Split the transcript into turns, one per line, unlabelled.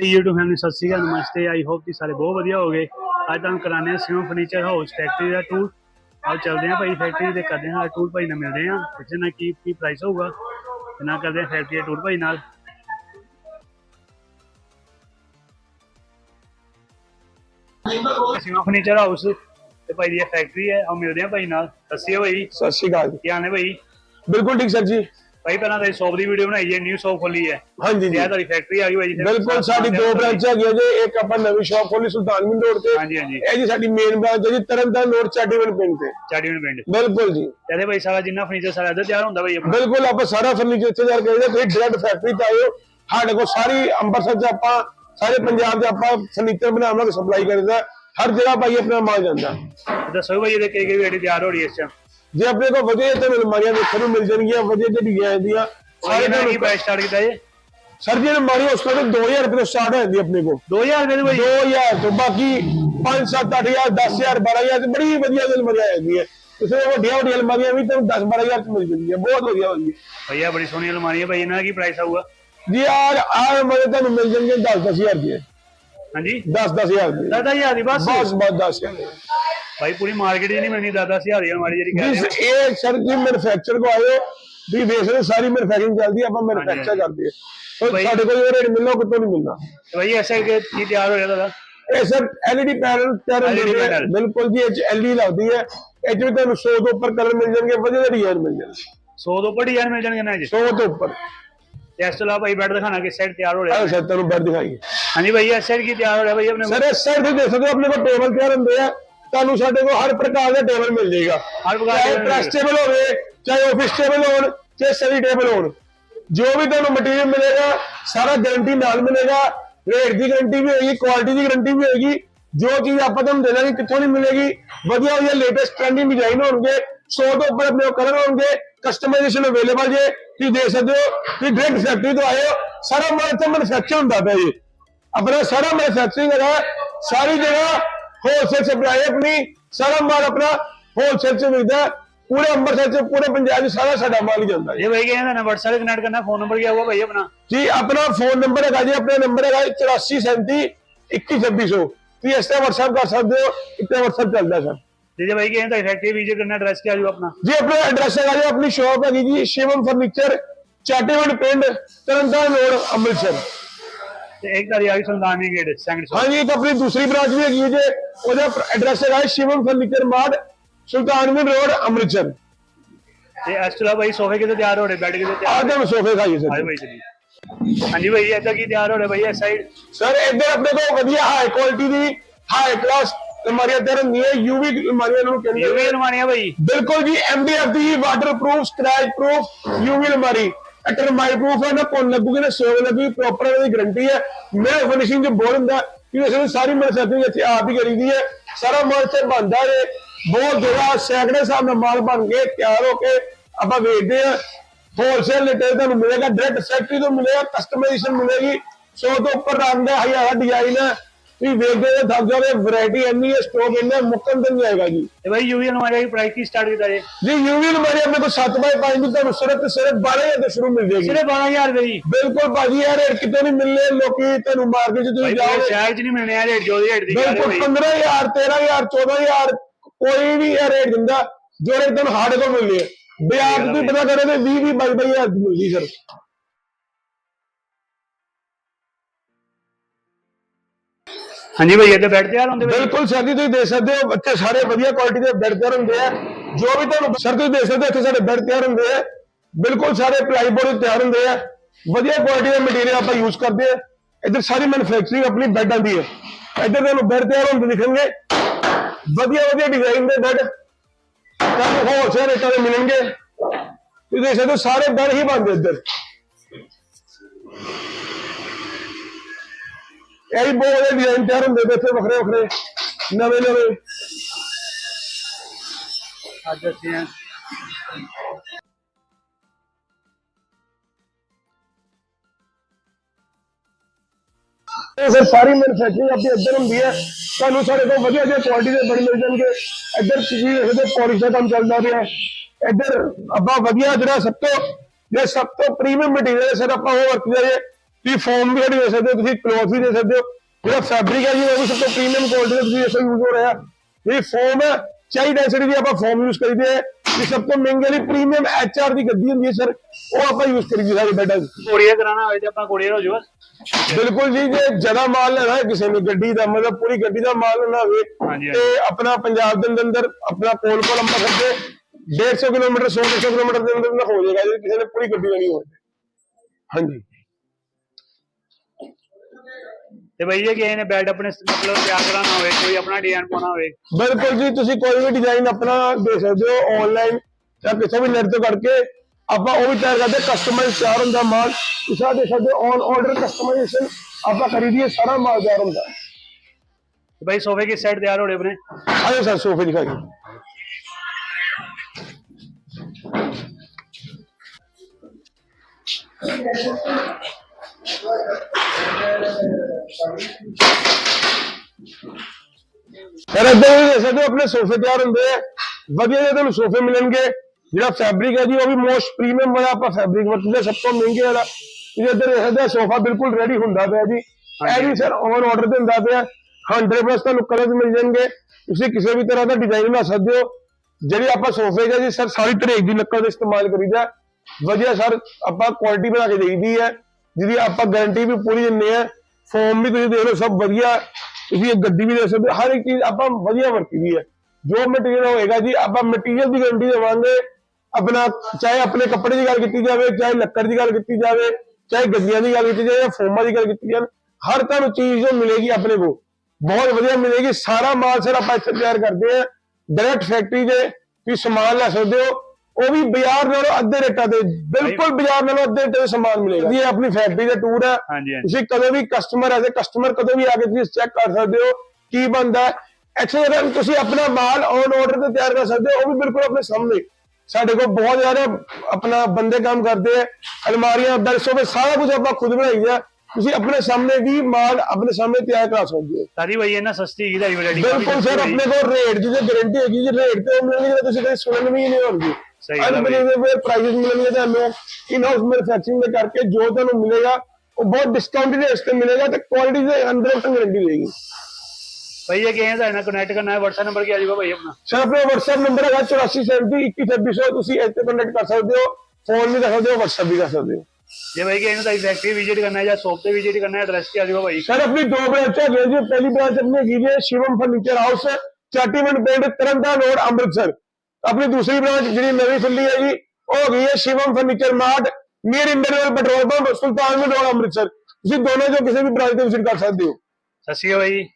YouTube family ਸਤਿ ਸ਼੍ਰੀ ਅਕਾਲ ਨਮਸਤੇ। I hope ਕਿ ਸਾਰੇ ਬਹੁਤ ਵਧੀਆ ਹੋਗੇ। ਅੱਜ ਤੁਹਾਨੂੰ ਕਰਾਣੇ ਆ ਸਿਮੋ ਫਰਨੀਚਰ ਹਾਊਸ ਫੈਕਟਰੀ ਦਾ ਟੂਰ ਆਓ ਚੱਲਦੇ ਹਾਂ ਭਾਈ ਫੈਕਟਰੀ ਦੇ ਕਰਦੇ ਹਾਂ ਟੂਰ ਭਾਈ ਨਾਲ ਮਿਲਦੇ ਹਾਂ। ਪੁੱਛਦੇ ਹਾਂ ਕੀ ਕੀ ਪ੍ਰਾਈਸ ਹੋਊਗਾ। ਤੇ ਨਾਲ ਕਰਦੇ ਹਾਂ ਫੈਕਟਰੀ ਦਾ ਟੂਰ ਭਾਈ ਨਾਲ। ਸਿਮੋ ਫਰਨੀਚਰ ਹਾਊਸ ਤੇ ਭਾਈ ਦੀ ਇਹ ਫੈਕਟਰੀ ਹੈ। ਆਓ ਮਿਲਦੇ ਹਾਂ ਭਾਈ ਨਾਲ। ਦੱਸਿਓ ਭਾਈ।
ਸਤਿ ਸ਼੍ਰੀ ਅਕਾਲ ਜੀ।
ਕੀ ਆਨੇ ਭਾਈ?
ਬਿਲਕੁਲ ਠੀਕ ਸਰ ਜੀ।
ਭਾਈ ਪਹਿਲਾਂ ਤਾਂ ਸ਼ੌਪ ਦੀ ਵੀਡੀਓ ਬਣਾਈ ਹੈ ਨਿਊ ਸ਼ੌਪ ਖੋਲੀ ਹੈ।
ਹਾਂਜੀ ਜੀ।
ਇਹ ਤੁਹਾਡੀ ਫੈਕਟਰੀ ਆ ਗਈ ਭਾਈ ਜੀ
ਬਿਲਕੁਲ ਸਾਡੀ ਦੋ ਬ੍ਰਾਂਚ ਹੈਗੀਆਂ ਜੀ ਇੱਕ ਆਪਾਂ ਨਵੀਂ ਸ਼ਾਪ ਖੋਲੀ ਸੁਲਤਾਨਵਿੰਦ ਰੋਡ ਤੇ।
ਹਾਂਜੀ ਹਾਂਜੀ।
ਇਹ ਜੀ ਸਾਡੀ ਮੇਨ ਬ੍ਰਾਂਚ ਹੈ ਜੀ ਤਰਨਤਾਰਨ ਰੋਡ ਚਾਟੀਵਿੰਡ ਪਿੰਡ ਤੇ।
ਚਾੜੀ ਨੂੰ ਪਿੰਡ।
ਬਿਲਕੁਲ ਜੀ।
ਕਹਿੰਦੇ ਭਾਈ ਸਾਰਾ ਜਿੰਨਾ ਫਰਨੀਚਰ ਸਾਰਾ ਇੱਧਰ ਤਿਆਰ ਹੁੰਦਾ ਭਾਈ
ਬਿਲਕੁਲ ਆਪਾਂ ਸਾਰਾ ਫਰਨੀਚਰ ਇੱਥੇ ਤਿਆਰ ਕਰੀਦਾ। ਤੁਸੀਂ ਡਾਇਰੈਕਟ ਫੈਕਟਰੀ ਤੇ ਆਇਓ ਸਾਡੇ ਕੋਲ ਸਾਰੀ ਅੰਮ੍ਰਿਤਸਰ ਚ ਆਪਾਂ ਸਾਰੇ ਪੰਜਾਬ ਦੇ ਆਪਾਂ ਫਰਨੀਚਰ ਬਣਾਉਣਾ ਕੇ ਸਪਲਾਈ ਕਰੀਦਾ। ਹਰ ਜਗ੍ਹਾ ਭਾਈ ਆਪਣਾ ਮਾਲ ਜਾਂਦਾ।
ਦੱਸੋ ਭਾਈ ਇਹਦੇ ਕਿਹੜੀ ਕਿਹੜੀ ਵੈਰਾਈਟੀ ਤਿਆਰ ਹੋ ਰਹੀ ਹੈ ਇਸ ਟਾਈਮ
ਜੇ ਆਪਣੇ ਕੋਲ ਵਧੀਆ ਤੇ ਅਲਮਾਰੀਆਂ ਦੇਖਣ ਨੂੰ ਮਿਲ ਜਾਣਗੀਆਂ ਵਧੀਆ ਤੇ ਡਿਜ਼ਾਈਨ ਦੀਆਂ
ਸਾਰੇ
ਤੁਹਾਨੂੰ
ਪ੍ਰਾਈਸ ਸਟਾਰਟ ਕੀਤਾ ਜੀ
ਸਰ ਜੀ ਅਲਮਾਰੀ ਉਸ ਤੋਂ 2000 ਰੁਪਏ ਤੋਂ ਸਟਾਰਟ ਹੋ ਜਾਂਦੀ ਆਪਣੇ ਕੋਲ।
2000 ਰੁਪਏ ਦੀ ਭਾਈ
2000 ਤੋਂ ਬਾਕੀ 5 7 8000 10000 12000 ਤੇ ਬੜੀ ਵਧੀਆ ਅਲਮਾਰੀਆਂ ਆਉਂਦੀਆਂ ਤੁਸੀਂ ਵੱਡੀਆਂ ਵੱਡੀਆਂ ਅਲਮਾਰੀਆਂ ਵੀ ਤੁਹਾਨੂੰ 10 12000 ਚ ਮਿਲ ਜਾਂਦੀਆਂ। ਬਹੁਤ ਵਧੀਆ ਹੁੰਦੀ
ਭਈਆ ਬੜੀ ਸੋਹਣੀ ਅਲਮਾਰੀ ਹੈ ਭਾਈ ਇਹਨਾਂ ਦਾ ਕੀ ਪ੍ਰਾਈਸ ਆਊਗਾ?
ਜੀ ਯਾਰ ਆ ਅਲਮਾਰੀ ਤੁਹਾਨੂੰ ਮਿਲ ਜਾਣਗੇ 10 10000 ਦੀ
ਹਾਂਜੀ?
10 10000 ਦੀ।
10000 ਦੀ ਬਸ?
ਬਸ ਬਸ 10000
ਭਾਈ ਪੂਰੀ ਮਾਰਕੀਟ 'ਚ ਨਹੀਂ ਮਿਲਣੀ 10000 ਦੀ ਜਿਹੜੀ ਕਹਿ ਰਹੇ
ਜੀ ਇਹ ਸਰ ਜੀ ਮੈਨੂਫੈਕਚਰ ਕੋ ਆਇਓ ਵੀ ਵੇਖ ਸਕਦੇ ਸਾਰੀ ਮੈਨੂਫੈਕਚਰਿੰਗ ਚੱਲਦੀ ਹੈ, ਆਪਾਂ ਮੈਨੂਫੈਕਚਰ ਕਰਦੇ ਹਾਂ
ਬਾਈ-
ਸਾਡੇ ਕੋਲ ਇਹ ਰੇਟ ਮਿਲਣਾ ਕਿਤੋਂ ਨਹੀਂ ਮਿਲਣਾ।
ਭਾਈ ਐਸਾ ਕਿ ਕੀ ਤਿਆਰ ਹੋ ਰਿਹਾ ਤੁਹਾਡਾ?
ਇਹ ਸਰ ਐਲਈਡੀ ਪੈਨਲ ਤਿਆਰ ਹੁੰਦੇ ਨੇ। ਬਿਲਕੁਲ ਜੀ ਇਹ ਐਲਈਡੀ ਲੱਗਦੀ ਹੈ ਇਹ ਚ ਵੀ ਤੁਹਾਨੂੰ 100 ਤੋਂ ਉੱਪਰ ਕਲਰ ਮਿਲ ਜਾਣਗੇ ਵਧੀਆ ਡਿਜ਼ਾਈਨ ਮਿਲ ਜਾਣਗੇ।
100 ਤੋਂ ਉੱਪਰ ਡਿਜ਼ਾਈਨ ਮਿਲ ਜਾਣਗੇ ਨਾ ਜੀ
100 ਤੋਂ ਉੱਪਰ।
ਤੇ ਇਸ ਤੋਂ ਇਲਾਵਾ ਭਾਈ ਬੈੱਡ ਦਿਖਾਣਾ ਕਿ ਸੈੱਟ ਤਿਆਰ ਹੋ ਰਿਹਾ
ਆਹ ਸਰ ਤੁਹਾਨੂੰ ਬੈਡ ਦਿਖਾਈਏ
ਹਾਂਜੀ ਭਾਈ ਇਹ ਸੈੱਟ ਕੀ ਤਿਆਰ ਹੋ ਰਿਹਾ ਭਾਈ ਆਪਣੇ
ਸਰ ਇਸ ਸਾਈਡ ਤੇ ਦੇਖ ਸਕਦੇ ਹੋ ਆਪਣੇ ਕੋਲ ਟੇਬਲ ਤਿਆਰ ਹੁੰਦੇ ਆ ਤੁਹਾਨੂੰ ਸਾਡੇ ਕੋਲ ਹਰ ਪ੍ਰਕਾਰ ਦਾ ਟੇਬਲ ਮਿਲ ਜਾਏਗਾ
ਹਰ ਪ੍ਰਕਾਰ
ਚਾਹੇ
ਦੇ
ਪ੍ਰੈਸ ਟੇਬਲ ਹੋਵੇ ਚਾਹੇ ਆਫਿਸ ਟੇਬਲ ਹੋਣ ਚਾਹੇ ਸਟੱਡੀ ਟੇਬਲ ਹੋਣ ਜੋ ਵੀ ਤੁਹਾਨੂੰ ਮਟੀਰੀਅਲ ਮਿਲੇਗਾ ਸਾਰਾ ਗਾਰੰਟੀ ਨਾਲ ਮਿਲੇਗਾ ਰੇਟ ਦੀ ਗਾਰੰਟੀ ਵੀ ਹੋਏਗੀ ਕੁਆਲਿਟੀ ਦੀ ਗਾਰੰਟੀ ਵੀ ਹੋਏਗੀ ਜੋ ਚੀਜ਼ ਆਪਾਂ ਤੁਹਾਨੂੰ ਦੇ ਦਾਂਗੇ ਕਿੱਥੋਂ ਨਹੀਂ ਮਿਲੇਗੀ ਵਧੀਆ ਵਧੀਆ ਲੇਟੈਸਟ ਟ੍ਰੈਂਡਿੰਗ ਡਿਜ਼ਾਈਨ ਹੋਣਗੇ 100 ਤੋਂ ਉੱਪਰ ਆਪਣੇ ਕਲਰ ਹੋਣਗੇ ਕਸਟਮਾਈਜ਼ੇਸ਼ਨ ਅਵੇਲੇਬਲ ਜੇ ਤੁਸੀਂ ਦੇਖ ਸਕਦੇ ਹੋ ਤੁਸੀਂ ਡਾਇਰੈਕਟ ਫੈਕਟਰੀ ਤੋਂ ਆਏ ਹੋ ਸਾਰਾ ਮਾਲ ਇੱਥੇ ਮੈਨੂਫੈਕਚਰ ਹੁੰਦਾ ਪਿਆ ਜੀ। ਆਪਣਾ ਸਾਰਾ ਮੈਨੂਫੈਕਚਰਿੰਗ ਹੈਗਾ ਸਾਰੀ ਜਗ੍ਹਾ ਹੋਲਸੇਲ ਸਪਲਾਈ ਆਪਣੀ ਸਾਰਾ ਮਾਲ ਆਪਣਾ ਹੋਲਸੇਲ ਚ ਵਿਕਦਾ ਹੈ। ਪੂਰੇ ਅੰਮ੍ਰਿਤਸਰ ਚ ਪੂਰੇ ਪੰਜਾਬ ਚ ਸਾਰਾ ਸਾਡਾ ਮਾਲ ਹੀ ਜਾਂਦਾ ਹੈ
ਇਹ ਭਾਈ ਕਹਿੰਦਾ ਨਾ WhatsApp ਕਨੈਕਟ ਕਰਨਾ ਫੋਨ ਨੰਬਰ ਕੀ ਆਊਗਾ ਭਾਈ ਆਪਣਾ?
ਜੀ ਆਪਣਾ ਫੋਨ ਨੰਬਰ ਹੈਗਾ ਜੀ ਆਪਣਾ ਨੰਬਰ ਹੈਗਾ 8437 21600 ਤੁਸੀਂ ਇਸ ਤੇ WhatsApp ਕਰ ਸਕਦੇ ਹੋ ਇੱਥੇ WhatsApp ਚੱਲਦਾ ਸਰ।
ਤੇ ਜੇ ਭਾਈ ਕਹਿੰਦਾ ਫੈਕਟਰੀ ਵਿਜ਼ਿਟ ਕਰਨਾ ਐਡਰੈਸ ਕੀ ਆਜੂ ਆਪਣਾ
ਜੀ ਆਪਣਾ ਐਡਰੈਸ ਹੈਗਾ ਜੀ ਆਪਣੀ ਸ਼ਾਪ ਹੈਗੀ ਜੀ ਸ਼ਿਵਮ ਫਰਨੀਚਰ ਚਾਟੇਵੰਡ ਪਿੰਡ ਤਰਨਤਾਰਨ ਰੋਡ ਅੰਮ੍ਰਿਤਸਰ
ਤੇ ਇੱਕ ਤਾਰੀ ਆ ਗਈ ਸੁਲਤਾਨੀ ਗੇਟ ਸੈਕਿੰਡ ਸੌ
ਹਾਂਜੀ ਇੱਕ ਆਪਣੀ ਦੂਸਰੀ ਬ੍ਰਾਂਚ ਵੀ ਹੈਗੀ ਹੈ ਜੇ ਉਹਦਾ ਐਡਰੈਸ ਹੈਗਾ Shivam furniture mart Sultanwind road Amritsar
ਤੇ ਇਸ ਤੋਂ ਇਲਾਵਾ ਭਾਈ ਸੋਫੇ ਕਿਤੇ ਤਿਆਰ ਹੋ ਰਹੇ ਬੈੱਡ ਕਿਤੇ ਤਿਆਰ
ਆਹ ਤੁਹਾਨੂੰ ਸੋਫੇ ਖਾਈਏ
ਆਜੋ
ਸਰ
ਭਾਈ ਚਲੀ ਹਾਂਜੀ ਭਾਈ ਇੱਦਾਂ ਕੀ ਤਿਆਰ ਹੋ ਰਿਹਾ ਭਾਈ ਇਸ ਸਾਈਡ
ਸਰ ਇੱਧਰ ਆਪਣੇ ਕੋਲ ਵਧੀਆ ਹਾਈ ਕੁਆਲਿਟੀ ਦੀ ਹਾਈ ਕਲਾਸ ਅਲਮਾਰੀਆਂ ਤਿਆਰ ਹੁੰਦੀਆਂ ਯੂਵੀ ਅਲਮਾਰੀਆਂ ਨੂੰ ਕਹਿੰਦੇ
ਇਹ ਵੀ
ਨੇ।
ਅਲਮਾਰੀਆਂ ਭਾਈ
ਬਿਲਕੁਲ ਜੀ ਐਮਡੀਐਫ ਦੀ ਵਾਟਰਪ੍ਰੂਫ ਸਕ੍ਰੈਚ ਪ੍ਰੂਫ ਯੂਵੀ ਅਲਮਾਰੀ ਟਰਮਾਈ ਪ੍ਰੂਫ ਹੈ ਨਾ ਕੋਨ ਲੱਗੂਗੀ ਨਾ ਸੋਗ ਲੱਗੂਗੀ ਪ੍ਰੋਪਰ ਇਹਦੀ ਗਾਰੰਟੀ ਹੈ। ਮੇਰੇ ਫਿਨਿਸ਼ਿੰਗ ਚ ਬੋਲ ਹੁੰਦਾ ਕਿ ਇਸ ਨੂੰ ਸਾਰੀ ਮੈਨੂਫੈਕਚਰਿੰਗ ਇੱਥੇ ਆਪ ਹੀ ਕਰੀਦੀ ਹੈ। ਸਾਰਾ ਮਾਲ ਤੇ ਬਣਦਾ ਹੈ ਬਹੁਤ ਜਗ੍ਹਾ ਸੈਂਕੜੇ ਹਿਸਾਬ ਨਾਲ ਮਾਲ ਬਣ ਕੇ ਤਿਆਰ ਹੋ ਕੇ ਆਪਾਂ ਵੇਚਦੇ ਆ ਹੋਲਸੇਲ ਰਿਟੇਲ ਤੁਹਾਨੂੰ ਮਿਲੇਗਾ ਡਾਇਰੈਕਟ ਫੈਕਟਰੀ ਤੋਂ ਮਿਲੇਗਾ ਕਸਟਮਾਈਜ਼ੇਸ਼ਨ ਮਿਲੇਗੀ। 100 ਤੋਂ ਉੱਪਰ ਰੰਗ ਹੈ ਹਜ਼ਾਰ ਡਿਜ਼ਾਈਨ ਹੈ। ਤੁਸੀਂ ਵੇਖਦੇ ਹੋ ਥੱਕ ਜਾਓਗੇ ਵੈਰਾਈਟੀ ਇੰਨੀ ਹੈ ਸਟਾਕ ਇੰਨਾ ਮੁੱਕਣ ਤੇ ਨਹੀਂ ਆਏਗਾ ਜੀ।
ਤੇ ਭਾਈ ਯੂਵੀ ਅਲਮਾਰੀ ਦੀ ਪ੍ਰਾਈਸ ਕੀ ਸਟਾਰਟ ਕੀਤਾ ਜੀ?
ਜੀ ਯੂਵੀ ਅਲਮਾਰੀ ਆਪਣੇ ਕੋਲ 7 ਬਾਈ 5 ਦੀ ਤੁਹਾਨੂੰ ਸਿਰਫ ਤੇ ਸਿਰਫ 12000 ਤੋਂ ਸ਼ੁਰੂ ਮਿਲ ਜਾਏਗੀ
ਸਿਰਫ 12000 ਰੁਪਏ ਦੀ
ਬਿਲਕੁਲ ਭਾਜੀ ਇਹ ਰੇਟ ਕਿਤੇ ਨਹੀਂ ਮਿਲਨੇ ਲੋਕੀ ਤੁਹਾਨੂੰ ਮਾਰਕੀਟ 'ਚ ਤੁਸੀਂ ਜਾਓਗੇ।
ਸ਼ਹਿਰ 'ਚ ਨਹੀਂ ਮਿਲਣੇ ਆ ਰੇਟ ਜੋ ਰੇਟ ਦੀ
ਬਿਲਕੁਲ
ਭਾਈ
15000 13000 14000 ਕੋਈ ਵੀ ਇਹ ਰੇਟ ਦਿੰਦਾ ਜੋ ਰੇਟ ਤੁਹਾਨੂੰ ਸਾਡੇ ਕੋਲ ਮਿਲਦੇ ਆ 'ਚ ਤੁਸੀਂ ਪਤਾ ਕਰੋ ਤੇ 20 20 22 22000 ਦੀ ਮਿਲਦੀ ਸਰ
ਹਾਂਜੀ ਭਾਈ ਇੱਥੇ ਬੈਠ ਤਿਆਰ ਹੁੰਦੇ ਭਾਈ
ਬਿਲਕੁਲ, ਸਰ ਜੀ, ਤੁਸੀਂ ਦੇਖ ਸਕਦੇ ਹੋ ਬੱਚੇ ਸਾਰੇ ਵਧੀਆ ਕੁਆਲਿਟੀ ਦੇ ਬੈੱਡ ਤਿਆਰ ਹੁੰਦੇ ਆ। ਜੋ ਵੀ ਤੁਹਾਨੂੰ, ਸਰ ਤੁਸੀਂ ਦੇਖ ਸਕਦੇ ਹੋ, ਇੱਥੇ ਸਾਡੇ ਬੈੱਡ ਤਿਆਰ ਹੁੰਦੇ ਆ। ਬਿਲਕੁਲ ਸਾਰੇ ਪਲਾਈ ਬੋਰਡ ਤਿਆਰ ਹੁੰਦੇ ਆ। ਵਧੀਆ ਕੁਆਲਿਟੀ ਦਾ ਮਟੀਰੀਅਲ ਆਪਾਂ ਯੂਜ਼ ਕਰਦੇ ਆ। ਇੱਧਰ ਸਾਰੀ ਮੈਨੂਫੈਕਚਰਿੰਗ ਆਪਣੀ ਬੈੱਡਾਂ ਦੀ ਹੈ ਇੱਧਰ ਤੁਹਾਨੂੰ ਬੈੱਡ ਤਿਆਰ ਹੁੰਦੇ ਦਿਖਣਗੇ। ਵਧੀਆ ਵਧੀਆ ਡਿਜ਼ਾਈਨ ਦੇ ਬੈੱਡ ਤੁਹਾਨੂੰ ਹੋਲਸੇਲ ਰੇਟਾਂ ਦੇ ਮਿਲਣਗੇ। ਤੁਸੀਂ ਦੇਖ ਸਕਦੇ ਹੋ, ਸਾਰੇ ਬੈੱਡ ਹੀ ਬਣਦੇ ਇੱਧਰ। ਇਹ ਵੀ ਬਹੁਤ ਵਧੀਆ ਡਿਜ਼ਾਈਨ ਤਿਆਰ ਹੁੰਦੇ ਨੇ ਇੱਥੇ ਵੱਖਰੇ ਵੱਖਰੇ ਨਵੇਂ ਨਵੇਂ।
ਅੱਜ ਅਸੀਂ ਆ।
ਇਹ ਫਿਰ ਸਾਰੀ ਮੈਨੂਫੈਕਚਰਿੰਗ ਆਪਣੀ ਇੱਧਰ ਹੁੰਦੀ ਹੈ। ਤੁਹਾਨੂੰ ਸਾਡੇ ਕੋਲ ਵਧੀਆ ਵਧੀਆ ਕੁਆਲਿਟੀ ਦੇ ਬੜੇ ਮਿਲ ਜਾਣਗੇ। ਇੱਧਰ ਤੁਸੀਂ ਦੇਖਦੇ ਪਾਲਿਸ਼ ਦਾ ਕੰਮ ਚੱਲਦਾ ਪਿਆ ਇੱਧਰ ਆਪਾਂ ਵਧੀਆ ਜਿਹੜਾ ਸਭ ਤੋਂ ਜਿਹੜਾ ਸਭ ਤੋਂ ਪ੍ਰੀਮੀਅਮ ਮਟੀਰੀਅਲ ਸਰ ਆਪਾਂ ਉਹ ਵਰਤਦੇ ਜੇ। ਤੁਸੀਂ ਫੋਮ ਵੀ ਦੇ ਸਕਦੇ ਹੋ ਤੁਸੀਂ ਕਲੋਥ ਵੀ ਦੇ ਸਕਦੇ ਹੋ। ਜਿਹੜਾ ਫੈਬਰਿਕ ਹੈ ਜੀ ਉਹ ਵੀ ਸਭ ਤੋਂ ਪ੍ਰੀਮੀਅਮ ਕੁਆਲਿਟੀ ਦਾ ਤੁਸੀਂ ਇਸ ਯੂਜ਼ ਹੋ ਰਿਹਾ। ਇਹ ਫੋਮ ਹੈ ਚਾਹੀ ਡੈਂਸਿਟੀ ਦੀ ਆਪਾਂ ਫੋਮ ਯੂਜ਼ ਕਰੀਦੇ ਹੈ। ਇਹ ਸਭ ਤੋਂ ਮਹਿੰਗੀ ਵਾਲੀ ਪ੍ਰੀਮੀਅਮ ਐਚਆਰ ਦੀ ਗੱਦੀ ਹੁੰਦੀ ਹੈ ਸਰ ਉਹ ਆਪਾਂ ਯੂਜ਼ ਕਰੀਦੀ ਸਾਡੇ ਬੈਡਾਂ 'ਚ
ਕੋਰੀਅਰ ਕਰਾਣਾ ਹੋਵੇ ਤੇ ਆਪਾਂ ਕੋਰੀਅਰ ਹੋ ਜਾਊਗਾ
ਬਿਲਕੁਲ ਜੀ ਜੇ ਜ਼ਿਆਦਾ ਮਾਲ ਲੈਣਾ ਹੈ ਕਿਸੇ ਨੇ ਗੱਡੀ ਦਾ ਮਤਲਬ ਪੂਰੀ ਗੱਡੀ ਦਾ ਮਾਲ ਲੈਣਾ ਹੋਵੇ ਤੇ ਆਪਣਾ ਪੰਜਾਬ ਦੇ ਅੰਦਰ ਆਪਣਾ ਕੋਲ ਕੋਲ ਅੰਮ੍ਰਿਤਸਰ ਦੇ 150 ਕਿਲੋਮੀਟਰ 100 150 ਕਿਲੋਮੀਟਰ ਦੇ ਅੰਦਰ ਹੋ ਜਾਏਗਾ ਜੇ ਕਿਸੇ ਨੇ ਪੂਰੀ ਗੱਡੀ ਲੈਣੀ ਹੋਵੇ। ਹਾਂਜੀ।
ਤੇ ਬਈ ਜੇ ਕਿਸੇ ਨੇ ਬੈਡ ਆਪਣੇ ਮਤਲਬ ਤਿਆਰ ਕਰਾਉਣਾ ਹੋਵੇ ਕੋਈ ਆਪਣਾ ਡਿਜ਼ਾਈਨ ਪਾਉਣਾ ਹੋਵੇ।
ਬਿਲਕੁਲ ਜੀ ਤੁਸੀਂ ਕੋਈ ਵੀ ਡਿਜ਼ਾਈਨ ਆਪਣਾ ਦੇ ਸਕਦੇ ਹੋ ਆਨਲਾਈਨ ਜਾਂ ਕਿਥੋਂ ਵੀ ਨੈਟ ਤੋਂ ਕਰਕੇ। ਆਪਾਂ ਉਹ ਵੀ ਤਿਆਰ ਕਰਦੇ ਕਸਟਮਾਈਜ਼ ਤਿਆਰ ਹੁੰਦਾ ਮਾਲ। ਤੁਸੀਂ ਦੇ ਸਕਦੇ ਔਨ ਆਰਡਰ ਕਸਟਮਾਈਜ਼ੇਸ਼ਨ ਆਪਾਂ ਕਰੀਦੀਏ ਸਾਰਾ ਮਾਲ ਤਿਆਰ ਹੁੰਦਾ।
ਤੇ ਬਈ ਸੋਫੇ ਕੀ ਸੈੱਟ ਤਿਆਰ ਹੋ ਰਹੇ ਆਪਣੇ?
ਆਜੋ ਸਰ ਸੋਫੇ ਦਿਖਾਈਏ ਸਰ ਇੱਦਾਂ ਵੀ ਦੇਖ ਸਕਦੇ ਆਪਣੇ ਸੋਫੇ ਤਿਆਰ ਹੁੰਦੇ ਆ। ਵਧੀਆ ਜਿਹੇ ਤੁਹਾਨੂੰ ਸੋਫੇ ਮਿਲਣਗੇ। ਜਿਹੜਾ ਫੈਬਰਿਕ ਹੈ ਜੀ, ਉਹ ਵੀ ਮੋਸਟ ਪ੍ਰੀਮੀਅਮ ਵਾਲਾ ਆਪਾਂ ਫੈਬਰਿਕ ਵਰਤਦੇ ਸਭ ਤੋਂ ਮਹਿੰਗੇ ਵਾਲਾ। ਇਹ ਇੱਧਰ ਦੇਖ ਸਕਦੇ ਸੋਫਾ ਬਿਲਕੁਲ ਰੈਡੀ ਹੁੰਦਾ ਪਿਆ ਜੀ। ਇਹ ਵੀ ਸਰ ਔਨ ਆਰਡਰ ਤੇ ਹੁੰਦਾ ਪਿਆ 100% ਤੁਹਾਨੂੰ ਕਲਰ ਮਿਲ ਜਾਣਗੇ। ਤੁਸੀਂ ਕਿਸੇ ਵੀ ਤਰ੍ਹਾਂ ਦਾ ਡਿਜ਼ਾਈਨ ਬਣਾ ਸਕਦੇ ਹੋ। ਜਿਹੜੀ ਆਪਾਂ ਸੋਫੇ ਦਾ ਜੀ ਸਰ ਸਾਰੀ ਤਰੇਕ ਦੀ ਲੱਕੜ ਦਾ ਇਸਤੇਮਾਲ ਕਰੀਦਾ ਵਧੀਆ ਸਰ ਆਪਾਂ ਕੁਆਲਿਟੀ ਬਣਾ ਕੇ ਦੇਈਦੀ ਹੈ। ਜਿਹਦੀ ਆਪਾਂ ਗਾਰੰਟੀ ਵੀ ਪੂਰੀ ਦਿੰਦੇ ਆ ਫੋਮ ਵੀ ਤੁਸੀਂ ਦੇਖ ਲਓ, ਸਭ ਵਧੀਆ ਤੁਸੀਂ ਇਹ ਵੀ ਦੇ ਸਕਦੇ ਹਰ ਇੱਕ ਚੀਜ਼ ਆਪਾਂ ਵਧੀਆ ਵਰਤੀ ਦੀ ਹੈ। ਜੋ ਮਟੀਰੀਅਲ ਹੋਏਗਾ ਜੀ, ਆਪਾਂ ਮਟੀਰੀਅਲ ਦੀ ਗਾਰੰਟੀ ਦੇਵਾਂਗੇ। ਆਪਣਾ ਚਾਹੇ ਆਪਣੇ ਕੱਪੜੇ ਦੀ ਗੱਲ ਕੀਤੀ ਜਾਵੇ, ਚਾਹੇ ਲੱਕੜ ਦੀ ਗੱਲ ਕੀਤੀ ਜਾਵੇ, ਚਾਹੇ ਗੱਡੀਆਂ ਦੀ ਗੱਲ ਕੀਤੀ ਜਾਵੇ, ਜਾਂ ਫੋਮਾਂ ਦੀ ਗੱਲ ਕੀਤੀ ਜਾਵੇ ਹਰ ਤੁਹਾਨੂੰ ਚੀਜ਼ ਜੋ ਮਿਲੇਗੀ ਆਪਣੇ ਕੋਲ। ਬਹੁਤ ਵਧੀਆ ਮਿਲੇਗੀ। ਸਾਰਾ ਮਾਲ ਸਰ ਆਪਾਂ ਇੱਥੇ ਤਿਆਰ ਕਰਦੇ ਆ ਡਾਇਰੈਕਟ ਫੈਕਟਰੀ ਦੇ ਤੁਸੀਂ ਸਮਾਨ ਲੈ ਸਕਦੇ ਹੋ। ਉਹ ਵੀ ਬਾਜ਼ਾਰ ਨਾਲੋਂ ਅੱਧੇ ਰੇਟਾਂ ਤੇ ਬਿਲਕੁਲ ਬਾਜ਼ਾਰ ਨਾਲੋਂ ਅੱਧੇ ਰੇਟਾਂ ਤੇ ਸਮਾਨ ਮਿਲੇਗਾ। ਇਹ ਆਪਣੀ ਫੈਕਟਰੀ ਦਾ ਟੂਰ ਹੈ। ਤੁਸੀਂ ਕਦੇ ਵੀ ਕਸਟਮਰ ਐਜ਼ ਕਸਟਮਰ ਕਦੇ ਵੀ ਆ ਕੇ ਤੁਸੀਂ ਚੈੱਕ ਕਰ ਸਕਦੇ ਹੋ ਕੀ ਬੰਦਾ ਐਕਚੁਅਲੀ ਅਗਰ ਤੁਸੀਂ ਆਪਣਾ ਮਾਲ ਔਨ ਆਰਡਰ ਤੇ ਤਿਆਰ ਕਰ ਸਕਦੇ ਹੋ ਉਹ ਵੀ ਬਿਲਕੁਲ ਆਪਣੇ ਸਾਹਮਣੇ। ਸਾਡੇ ਕੋਲ ਬਹੁਤ ਜ਼ਿਆਦਾ ਆਪਣਾ ਬੰਦੇ ਕੰਮ ਕਰਦੇ ਆ ਅਲਮਾਰੀਆਂ ਦਰਸੋਵੇ ਸਾਰਾ ਕੁਝ ਆਪਾਂ ਖੁਦ ਬਣਾਈਦਾ ਤੁਸੀਂ ਆਪਣੇ ਸਾਹਮਣੇ ਵੀ ਮਾਲ ਆਪਣੇ ਸਾਹਮਣੇ ਤਿਆਰ ਕਰ ਸਕਦੇ ਹੋ।
ਸਾਰੀ ਬਈ ਇਹਨਾਂ ਸਸਤੀ ਹੈਗੀ ਤਾਂ ਰੈਡੀ
ਬਿਲਕੁਲ ਸਰ ਆਪਣੇ ਕੋਲ ਰੇਟ ਦੀ ਗਾਰੰਟੀ ਹੈਗੀ ਜੀ ਰੇਟ ਤੇ ਉਹ ਮਿਲਣਗੇ ਤੁਸੀਂ ਕਦੇ ਸੁਣਨ ਵੀ ਨਹੀਂ ਹੋਣਗੇ।
ਸਹੀ ਹੈ।
ਅਨਬਲੀਵੇਬਲ ਪ੍ਰਾਈਸਿਸ ਮਿਲਣਗੇ ਤੁਹਾਨੂੰ। ਇਨ ਹਾਊਸ ਮੈਨੂਫੈਕਚਰਿੰਗ ਦੇ ਕਰਕੇ ਜੋ ਤੁਹਾਨੂੰ ਮਿਲੇਗਾ ਉਹ ਬਹੁਤ ਡਿਸਕਾਊਂਟਡ ਰੇਟ ਤੇ ਮਿਲੇਗਾ ਤੇ ਕੁਆਲਿਟੀ ਦੇ 100% ਗਾਰੰਟੀ ਦੇਗੀ।
ਬਈ ਜੇ ਕਿਸੇ ਨੇ ਤੁਹਾਡੇ ਨਾਲ ਕਨੈਕਟ ਕਰਨਾ? ਹੈ WhatsApp ਨੰਬਰ ਕੀ ਆ ਜਾਊਗਾ ਭਾਈ ਆਪਣਾ?
ਸਰ ਆਪਣਾ WhatsApp ਨੰਬਰ ਹੈਗਾ 8437212600 ਤੁਸੀਂ ਇੱਥੇ ਕੰਟੈਕਟ ਕਰ ਸਕਦੇ ਹੋ ਫੋਨ ਵੀ ਕਰ ਸਕਦੇ ਹੋ WhatsApp ਵੀ ਕਰ ਸਕਦੇ ਹੋ।
ਜੇ ਬਈ ਕਿਸੇ ਨੇ ਤੁਹਾਡੀ ਫੈਕਟਰੀ ਵਿਜ਼ਿਟ ਕਰਨਾ ਹੈ ਜਾਂ ਸ਼ੌਪ ਤੇ ਵਿਜ਼ਿਟ ਕਰਨਾ ਹੈ ਐਡਰੈਸ ਕੀ ਆ ਜਾਊਗਾ ਭਾਈ
ਸਰ ਆਪਣੀ ਦੋ ਬ੍ਰਾਂਚਾਂ ਹੈਗੀਆਂ ਜੀ ਪਹਿਲੀ ਬ੍ਰਾਂਚ ਆਪਣੀ ਹੈਗੀ ਜੀ ਸ਼ਿਵਮ ਫਰਨੀਚਰ ਹਾਊਸ ਚਾਟੀਮੰਡ ਪਿੰਡ ਤਰਨਤਾਰਨ ਰੋਡ ਅੰਮ੍ਰਿਤਸਰ। ਆਪਣੀ ਦੂਸਰੀ ਬ੍ਰਾਂਚ ਜਿਹੜੀ ਨਵੀਂ ਖੁੱਲੀ ਹੈ ਜੀ, ਉਹ ਹੈਗੀ ਹੈ Shivam furniture mart near Indian petrol pump Sultanpur road Amritsar. ਤੁਸੀਂ ਦੋਨੋਂ ਜੋ ਕਿਸੇ ਵੀ ਬ੍ਰਾਂਚ ਤੇ ਵਿਜ਼ਿਟ ਕਰ ਸਕਦੇ ਹੋ।
ਸਤਿ ਸ਼੍ਰੀ ਅਕਾਲ ਜੀ।